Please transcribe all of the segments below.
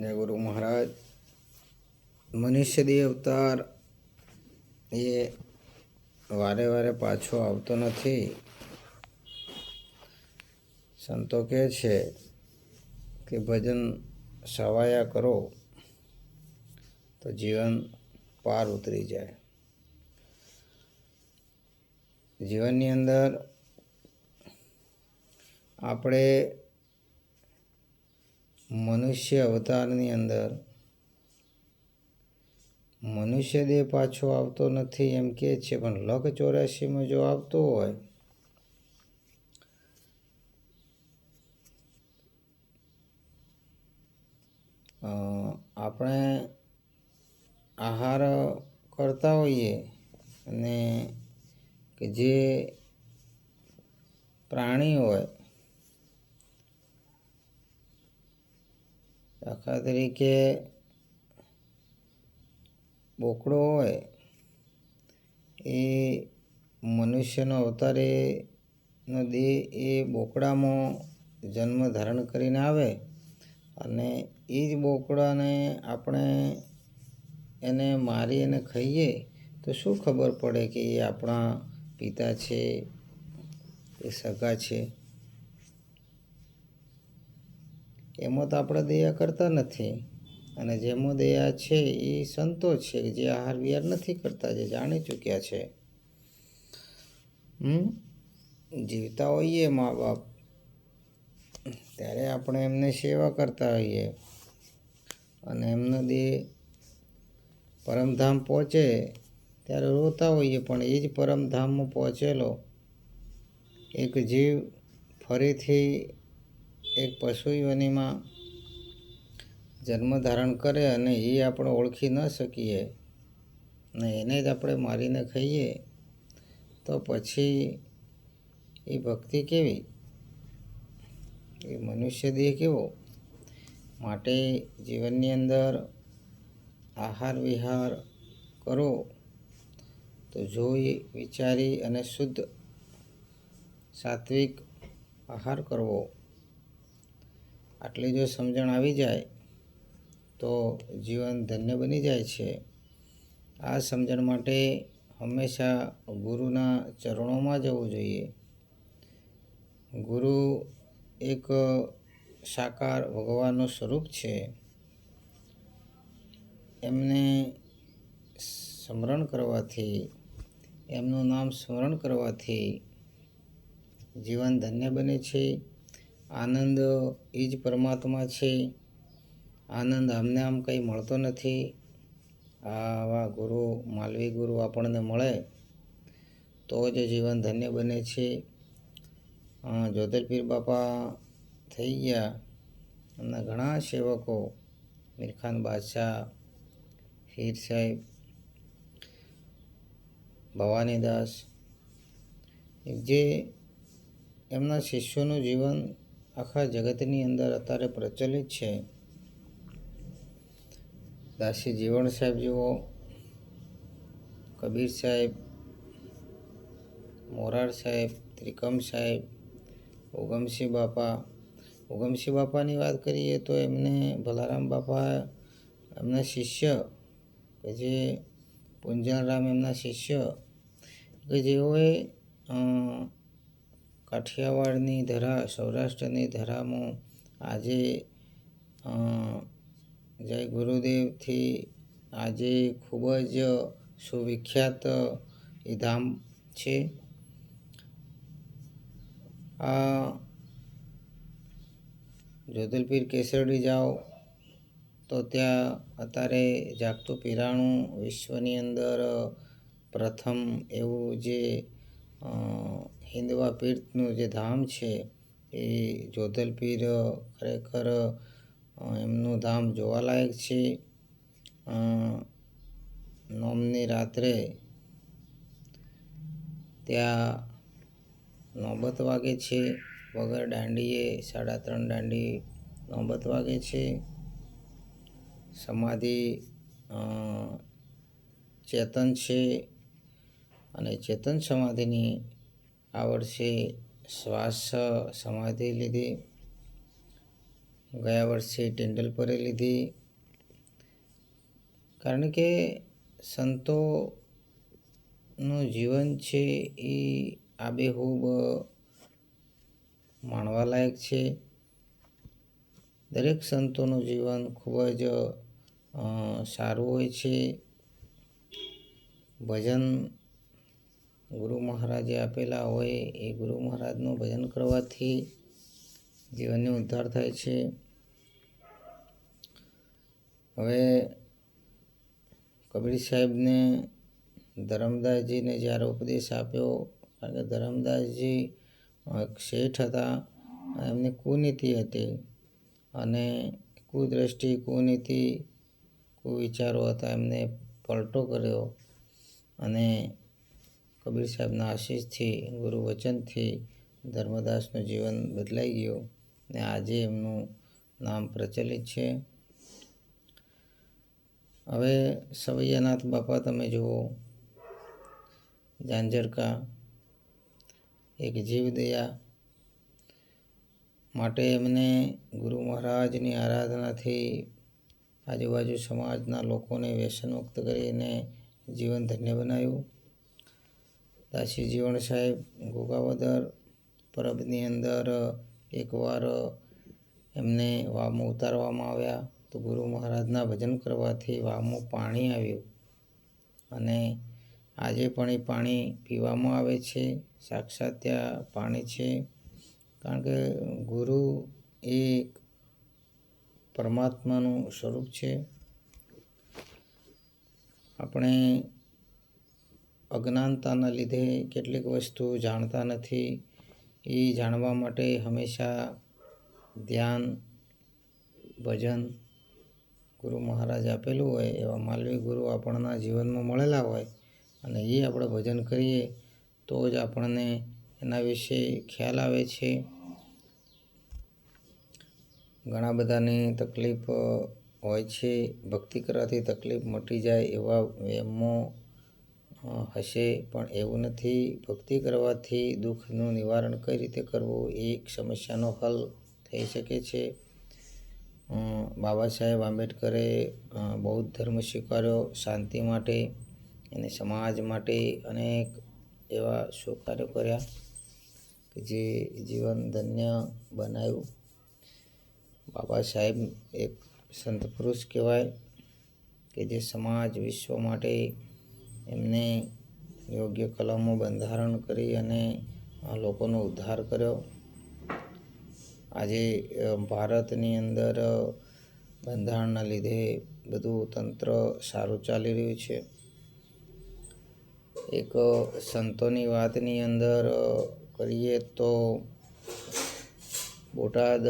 જય ગુરુ મહારાજ. મનુષ્ય દેહ અવતાર એ વારે વારે પાછો આવતો નથી. સંતો કહે છે કે ભજન સવાયા કરો તો જીવન પાર ઉતરી જાય. જીવનની અંદર આપણે મનુષ્ય અવતારની અંદર મનુષ્ય દેહ પાછો આવતો નથી એમ કે છે, પણ લખ ચોરાશીમાં જો આવતો હોય આપણે આહાર કરતા હોઈએ અને કે જે પ્રાણી હોય દાખલા તરીકે બોકડો હોય, એ મનુષ્યનો અવતાર નો દેહ એ બોકડામાં જન્મ ધારણ કરીને આવે અને એ જ બોકડાને આપણે એને મારી અને ખાઈએ, તો શું ખબર પડે કે એ આપણા પિતા છે, એ સગા છે? એમાં તો આપણે દયા કરતા નથી. અને જેમાં દયા છે એ સંતો છે જે આહાર વિહાર નથી કરતા, જે જાણી ચૂક્યા છે. હમ? જીવતા હોઈએ મા બાપ. ત્યારે આપણે એમને સેવા કરતા હોઈએ. અને એમનો દેહ પરમધામ પહોંચે ત્યારે રોતા હોઈએ, પણ એ જ પરમધામમાં પહોંચેલો. એક જીવ ફરીથી એક પશુ યોનિમાં જન્મ ધારણ કરે અને એ આપણે ઓળખી ન શકીએ ને એને જ આપણે મારીને ખાઈએ, તો પછી એ ભક્તિ કેવી? એ મનુષ્ય દેહ કેવો? માટે જીવનની અંદર આહાર વિહાર કરો, તો જોઈ, વિચારી અને શુદ્ધ સાત્વિક આહાર કરવો. આટલી જો સમજણ આવી જાય તો જીવન ધન્ય બની જાય છે. આ સમજણ માટે હંમેશા ગુરુના ચરણોમાં જવું જોઈએ. ગુરુ એક સાકાર ભગવાનનું સ્વરૂપ છે. એમને સ્મરણ કરવાથી, એમનું નામ સ્મરણ કરવાથી જીવન ધન્ય બને છે. આનંદ એ જ પરમાત્મા છે. આનંદ આમને આમ કંઈ મળતો નથી. આવા ગુરુ માલવી ગુરુ આપણને મળે તો જ જીવન ધન્ય બને છે. અ, બાપા થઈ ગયા. એમના ઘણા સેવકો મિરખાન બાદશાહ હીર સાહેબ ભવાનીદાસ જે એમના શિષ્યોનું જીવન આખા જગતની અંદર અત્યારે પ્રચલિત છે. દાસી જીવણ સાહેબ જુઓ, કબીર સાહેબ, મોરાર સાહેબ, ત્રિકમ સાહેબ, ઉગમસિંહ બાપા. ઉગમસિંહ બાપાની વાત કરીએ તો એમને, ભલારામ બાપા એમના શિષ્ય કે જે પુંજારામ એમના શિષ્ય કે જેઓએ કાઠિયાવાડની ધરા, સૌરાષ્ટ્રની ધરામાં. આજે જય ગુરુદેવથી આજે ખૂબ જ સુવિખ્યાત એ ધામ છે. આ જોધલપીર કેસરડી જાઓ તો ત્યાં અત્યારે જાગતું પીરાણું વિશ્વની અંદર પ્રથમ એવું જે અ, પીરનું જે ધામ છે એ જોધલપીર ખરેખર એમનું ધામ જોવાલાયક છે. નોમની રાત્રે ત્યાં નોબત વાગે છે. વગર દાંડીએ સાડા ત્રણ દાંડી નોબત વાગે છે. સમાધિ ચેતન છે. અને ચેતન સમાધિની આ વર્ષે શ્વાસ સમાધિ લીધી. ગયા વર્ષે ટેન્ડલ પરે લીધી. કારણ કે સંતોનું જીવન છે એ આબેહૂબ માણવાલાયક છે. દરેક સંતોનું જીવન ખૂબ જ સારું હોય છે. ભજન ગુરુ મહારાજે આપેલા હોય એ ગુરુ મહારાજનું ભજન કરવાથી જીવનનો ઉદ્ધાર થાય છે. હવે કબીર સાહેબને ધરમદાસજીને જ્યારે ઉપદેશ આપ્યો, કારણ કે ધરમદાસજી શેઠ હતા, એમની કુનીતિ હતી અને કુદ્રષ્ટિ, કુનીતિ, કુવિચારો હતા, એમને પલટો કર્યો અને કબીર સાહેબના આશીષથી, ગુરુ વચનથી ધર્મદાસનું જીવન બદલાઈ ગયું ને આજે એમનું નામ પ્રચલિત છે. હવે સવૈયાનાથ બાપા તમે જુઓ, ઝાંઝરકા, એક જીવદયા માટે એમને ગુરુ મહારાજની આરાધનાથી આજુબાજુ સમાજના લોકોને વ્યસનમુક્ત કરીને જીવન ધન્ય બનાવ્યું. દાસી જીવણ સાહેબ, ગોગાવદર પરબની અંદર એકવાર એમને વામો ઉતારવામાં આવ્યા તો ગુરુ મહારાજના ભજન કરવાથી વામો પાણી આવ્યું અને આજે પણ એ પાણી પીવામાં આવે છે, સાક્ષાત ત્યાં પાણી છે. કારણ કે ગુરુ એ પરમાત્માનું સ્વરૂપ છે. આપણે અજ્ઞાનતાના લીધે કેટલીક વસ્તુ જાણતા નથી. એ જાણવા માટે હંમેશા ધ્યાન, ભજન ગુરુ મહારાજ આપેલું હોય, એવા માલવી ગુરુ આપણના જીવનમાં મળેલા હોય અને એ આપણે ભજન કરીએ તો જ આપણને એના વિશે ખ્યાલ આવે છે. ઘણા બધાને તકલીફ હોય છે, ભક્તિ કરવાથી તકલીફ મટી જાય એવા વેમો હશે, પણ એવું નથી. ભક્તિ કરવાથી દુઃખનું નિવારણ કઈ રીતે કરવું? એ એક સમસ્યાનો હલ થઈ શકે છે. બાબા સાહેબ આંબેડકરે બૌદ્ધ ધર્મ સ્વીકાર્યો શાંતિ માટે અને સમાજ માટે અનેક એવા શુભ કાર્યો કર્યા કે જે જીવન ધન્ય બનાવ્યું. બાબા સાહેબ એક સંત પુરુષ કહેવાય કે જે સમાજ વિશ્વ માટે એમને યોગ્ય કલમો બંધારણ કરી અને લોકોનો ઉદ્ધાર કર્યો. આજે ભારતની અંદર બંધારણના લીધે બધું તંત્ર સારું ચાલી રહ્યું છે. એક સંતોની વાતની અંદર કરીએ તો બોટાદ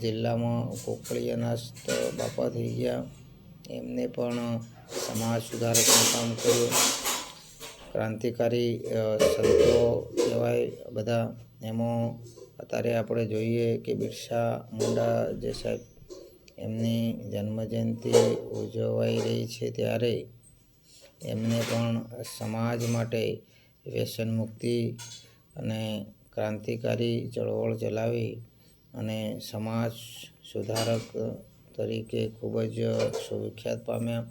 જિલ્લામાં કોકળિયાના સ્ત બાપા થઈ ગયા. એમને પણ સમાજ સુધારકનું કામ કર્યું. ક્રાંતિકારી સંતો કહેવાય, બધા એમાં અત્યારે આપણે જોઈએ કે બિરસા મુંડા જે સાહેબ એમની જન્મજયંતિ ઉજવાઈ રહી છે ત્યારે એમને પણ સમાજ માટે વ્યસન મુક્તિ અને ક્રાંતિકારી ચળવળ ચલાવી અને સમાજ સુધારક તરીકે ખૂબ જ સુવિખ્યાત પામ્યા.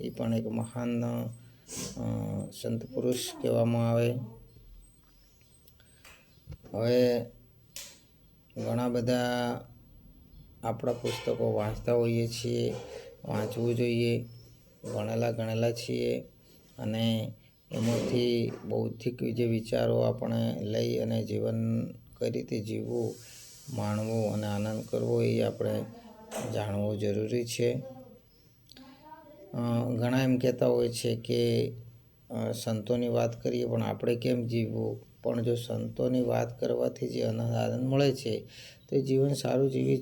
એ પણ એક મહાન સંત પુરુષ કહેવામાં આવે. હવે ઘણા બધા આપણા પુસ્તકો વાંચતા હોઈએ છીએ, વાંચવું જોઈએ, ભણેલા ગણેલા છીએ અને એમાંથી બૌદ્ધિક જે વિચારો આપણે લઈ અને જીવન કઈ રીતે જીવવું, માણવું અને આનંદ કરવો એ આપણે જાણવું જરૂરી છે. ઘણા એમ કહેતા હોય છે કે સંતોની વાત કરીએ પણ આપણે કેમ જીવવું? પણ જો સંતોની વાત કરવાથી જે અનંદ આનંદ મળે છે, તો જીવન સારું જીવી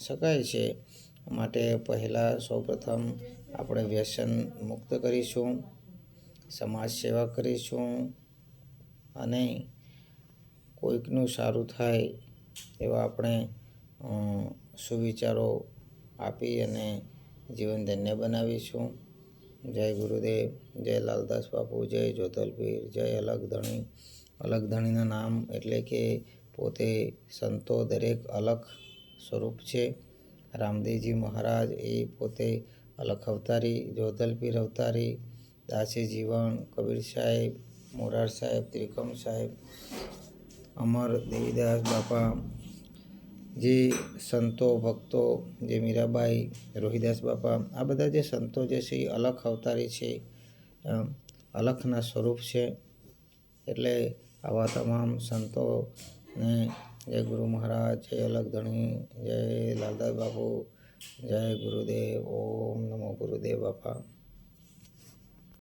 શકાય છે. માટે પહેલાં સૌપ્રથમ આપણે વ્યસન મુક્ત કરીશું, સમાજ સેવા કરીશું અને કોઈકનું સારું થાય એવા આપણે સુવિચારો આપી અને જીવન ધન્ય બનાવીશું. જય ગુરુદેવ, જય લાલદાસ બાપુ, જય જોતલપીર જય અલગ ધણી અલગ ધણીના નામ એટલે કે પોતે સંતો દરેક અલગ સ્વરૂપ છે. રામદેવજી મહારાજ એ પોતે અલખ અવતારી જોધલપીર અવતારી, દાસી જીવન, કબીર સાહેબ, મોરાર સાહેબ, ત્રિકમ સાહેબ, અમર દેવીદાસ બાપા જે સંતો, ભક્તો, જે મીરાબાઈ, રોહિદાસ બાપા, આ બધા જે સંતો જે છે એ અલખ અવતારી છે. અલખના સ્વરૂપ છે. એટલે આવા તમામ સંતોને જય ગુરુ મહારાજ, જય અલગ ધણી જય લાલદાસ બાપુ, જય ગુરુદેવ, ઓમ નમો ગુરુદેવ બાપા.